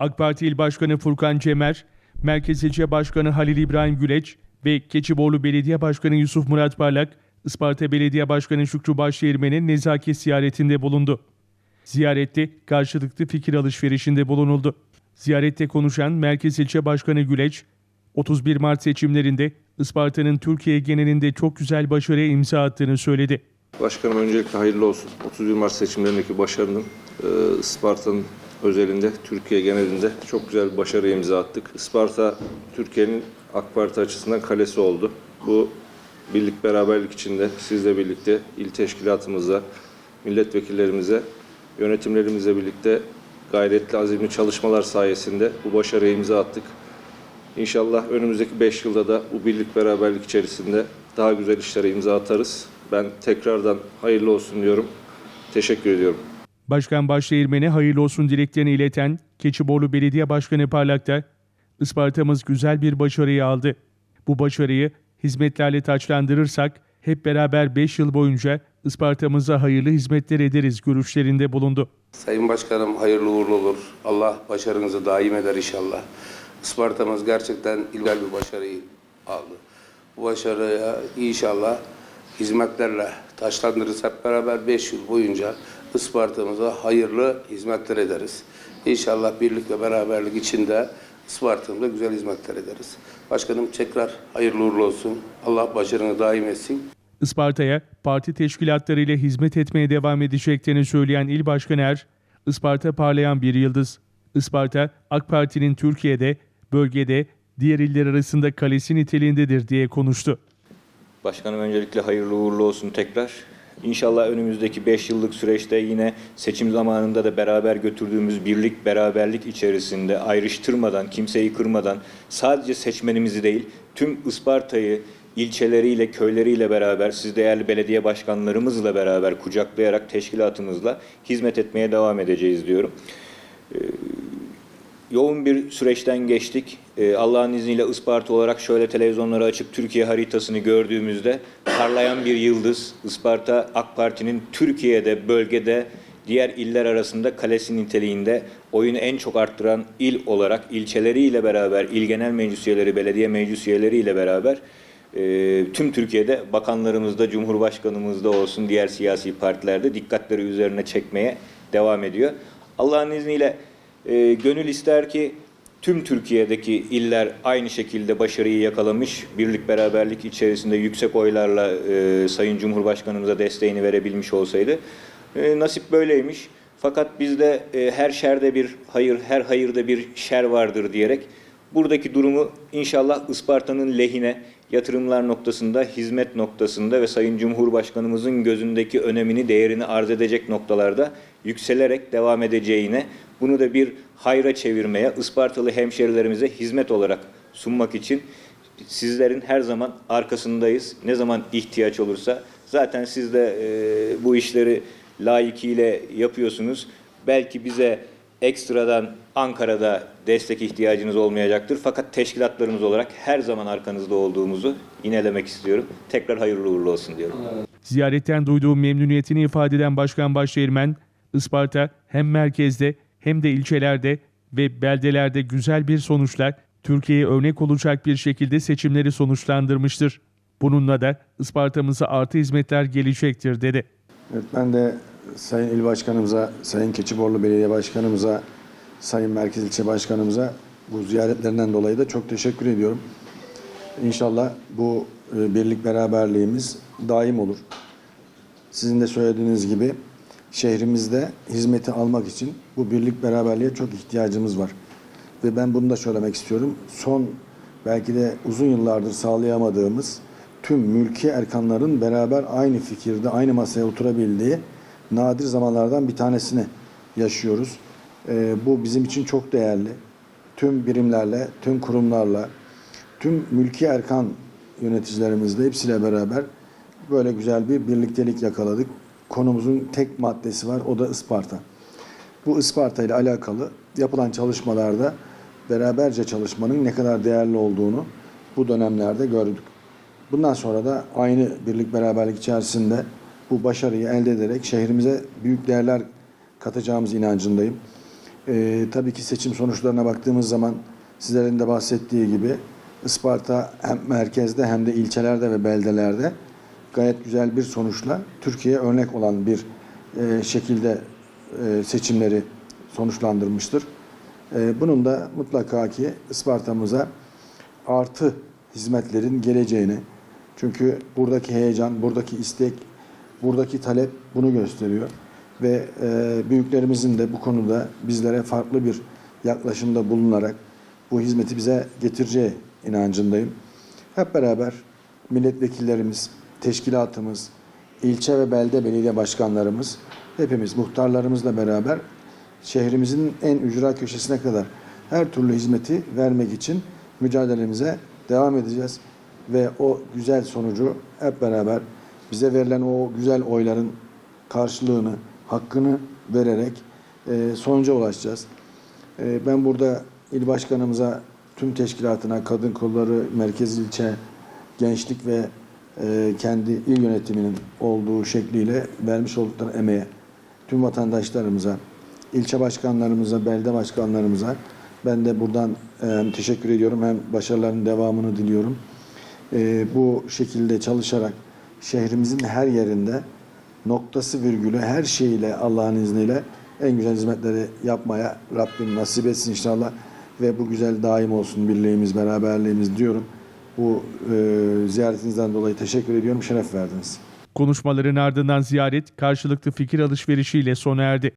AK Parti İl Başkanı Furkan Cemer, Merkez İlçe Başkanı Halil İbrahim Güleç ve Keçiborlu Belediye Başkanı Yusuf Murat Parlak, Isparta Belediye Başkanı Şükrü Başdeğirmen'in nezaket ziyaretinde bulundu. Ziyarette karşılıklı fikir alışverişinde bulunuldu. Ziyarette konuşan Merkez İlçe Başkanı Güleç, 31 Mart seçimlerinde Isparta'nın Türkiye genelinde çok güzel başarıya imza attığını söyledi. Başkanım öncelikle hayırlı olsun. 31 Mart seçimlerindeki başarının e, Isparta'nın özelinde, Türkiye genelinde çok güzel bir başarıya imza attık. Isparta, Türkiye'nin AK Parti açısından kalesi oldu. Bu birlik beraberlik içinde sizle birlikte il teşkilatımızla, milletvekillerimize, yönetimlerimizle birlikte gayretli, azimli çalışmalar sayesinde bu başarıya imza attık. İnşallah önümüzdeki 5 yılda da bu birlik beraberlik içerisinde daha güzel işlere imza atarız. Ben tekrardan hayırlı olsun diyorum. Teşekkür ediyorum. Başkan Başdeğirmen'e hayırlı olsun dileklerini ileten Keçiborlu Belediye Başkanı Parlak da Isparta'mız güzel bir başarıyı aldı. Bu başarıyı hizmetlerle taçlandırırsak hep beraber 5 yıl boyunca Isparta'mıza hayırlı hizmetler ederiz görüşlerinde bulundu. Sayın Başkanım hayırlı uğurlu olur. Allah başarınızı daim eder inşallah. Isparta'mız gerçekten ilgal bir başarıyı aldı. Bu başarıya inşallah hizmetlerle taşlandırırız hep beraber 5 yıl boyunca Isparta'mıza hayırlı hizmetler ederiz. İnşallah birlik ve beraberlik içinde Isparta'mıza güzel hizmetler ederiz. Başkanım tekrar hayırlı uğurlu olsun. Allah başarını daim etsin. Isparta'ya parti teşkilatlarıyla hizmet etmeye devam edeceklerini söyleyen İl Başkanı Er, Isparta parlayan bir yıldız. Isparta, AK Parti'nin Türkiye'de, bölgede, diğer iller arasında kalesi niteliğindedir diye konuştu. Başkanım öncelikle hayırlı uğurlu olsun tekrar. İnşallah önümüzdeki 5 yıllık süreçte yine seçim zamanında da beraber götürdüğümüz birlik, beraberlik içerisinde ayrıştırmadan, kimseyi kırmadan sadece seçmenimizi değil, tüm Isparta'yı ilçeleriyle, köyleriyle beraber, siz değerli belediye başkanlarımızla beraber kucaklayarak teşkilatımızla hizmet etmeye devam edeceğiz diyorum yoğun bir süreçten geçtik. Ee, Allah'ın izniyle Isparta olarak şöyle televizyonları açıp Türkiye haritasını gördüğümüzde parlayan bir yıldız. Isparta AK Parti'nin Türkiye'de, bölgede, diğer iller arasında kalesi niteliğinde oyunu en çok arttıran il olarak ilçeleriyle beraber, il genel meclis üyeleri, belediye meclis üyeleriyle beraber e, tüm Türkiye'de bakanlarımızda, Cumhurbaşkanımızda olsun, diğer siyasi partilerde dikkatleri üzerine çekmeye devam ediyor. Allah'ın izniyle e, gönül ister ki tüm Türkiye'deki iller aynı şekilde başarıyı yakalamış, birlik beraberlik içerisinde yüksek oylarla e, Sayın Cumhurbaşkanımıza desteğini verebilmiş olsaydı. E, nasip böyleymiş. Fakat bizde e, her şerde bir hayır, her hayırda bir şer vardır diyerek buradaki durumu inşallah Isparta'nın lehine, yatırımlar noktasında, hizmet noktasında ve Sayın Cumhurbaşkanımızın gözündeki önemini, değerini arz edecek noktalarda yükselerek devam edeceğine, bunu da bir hayra çevirmeye, Ispartalı hemşerilerimize hizmet olarak sunmak için sizlerin her zaman arkasındayız. Ne zaman ihtiyaç olursa zaten siz de e, bu işleri layıkıyla yapıyorsunuz. Belki bize ekstradan Ankara'da destek ihtiyacınız olmayacaktır. Fakat teşkilatlarımız olarak her zaman arkanızda olduğumuzu yinelemek istiyorum. Tekrar hayırlı uğurlu olsun diyorum. Ziyaretten duyduğu memnuniyetini ifade eden Başkan Başdeğirmen, Isparta hem merkezde hem de ilçelerde ve beldelerde güzel bir sonuçlar, Türkiye'ye örnek olacak bir şekilde seçimleri sonuçlandırmıştır. Bununla da Isparta'mıza artı hizmetler gelecektir dedi. Evet, ben de Sayın İl Başkanımıza, Sayın Keçiborlu Belediye Başkanımıza, Sayın Merkez İlçe Başkanımıza bu ziyaretlerinden dolayı da çok teşekkür ediyorum. İnşallah bu e, birlik beraberliğimiz daim olur. Sizin de söylediğiniz gibi şehrimizde hizmeti almak için bu birlik beraberliğe çok ihtiyacımız var. Ve ben bunu da söylemek istiyorum. Son belki de uzun yıllardır sağlayamadığımız tüm mülki erkanların beraber aynı fikirde, aynı masaya oturabildiği nadir zamanlardan bir tanesini yaşıyoruz. Ee, bu bizim için çok değerli. Tüm birimlerle, tüm kurumlarla, tüm mülki erkan yöneticilerimizle hepsiyle beraber böyle güzel bir birliktelik yakaladık. Konumuzun tek maddesi var, o da Isparta. Bu Isparta ile alakalı yapılan çalışmalarda beraberce çalışmanın ne kadar değerli olduğunu bu dönemlerde gördük. Bundan sonra da aynı birlik beraberlik içerisinde bu başarıyı elde ederek şehrimize büyük değerler katacağımız inancındayım. Ee, tabii ki seçim sonuçlarına baktığımız zaman sizlerin de bahsettiği gibi Isparta hem merkezde hem de ilçelerde ve beldelerde gayet güzel bir sonuçla Türkiye'ye örnek olan bir e, şekilde e, seçimleri sonuçlandırmıştır. E, bunun da mutlaka ki Isparta'mıza artı hizmetlerin geleceğini çünkü buradaki heyecan, buradaki istek, buradaki talep bunu gösteriyor. Ve e, büyüklerimizin de bu konuda bizlere farklı bir yaklaşımda bulunarak bu hizmeti bize getireceği inancındayım. Hep beraber milletvekillerimiz, teşkilatımız, ilçe ve belde belediye başkanlarımız, hepimiz muhtarlarımızla beraber şehrimizin en ücra köşesine kadar her türlü hizmeti vermek için mücadelemize devam edeceğiz. Ve o güzel sonucu hep beraber bize verilen o güzel oyların karşılığını, hakkını vererek e, sonuca ulaşacağız. E, ben burada il başkanımıza, tüm teşkilatına, kadın kolları, merkez ilçe, gençlik ve e, kendi il yönetiminin olduğu şekliyle vermiş oldukları emeğe, tüm vatandaşlarımıza, ilçe başkanlarımıza, belde başkanlarımıza ben de buradan e, teşekkür ediyorum. Hem başarıların devamını diliyorum. E, bu şekilde çalışarak şehrimizin her yerinde noktası virgülü her şeyiyle Allah'ın izniyle en güzel hizmetleri yapmaya Rabbim nasip etsin inşallah ve bu güzel daim olsun birliğimiz, beraberliğimiz diyorum. Bu e, ziyaretinizden dolayı teşekkür ediyorum. Şeref verdiniz. Konuşmaların ardından ziyaret karşılıklı fikir alışverişiyle sona erdi.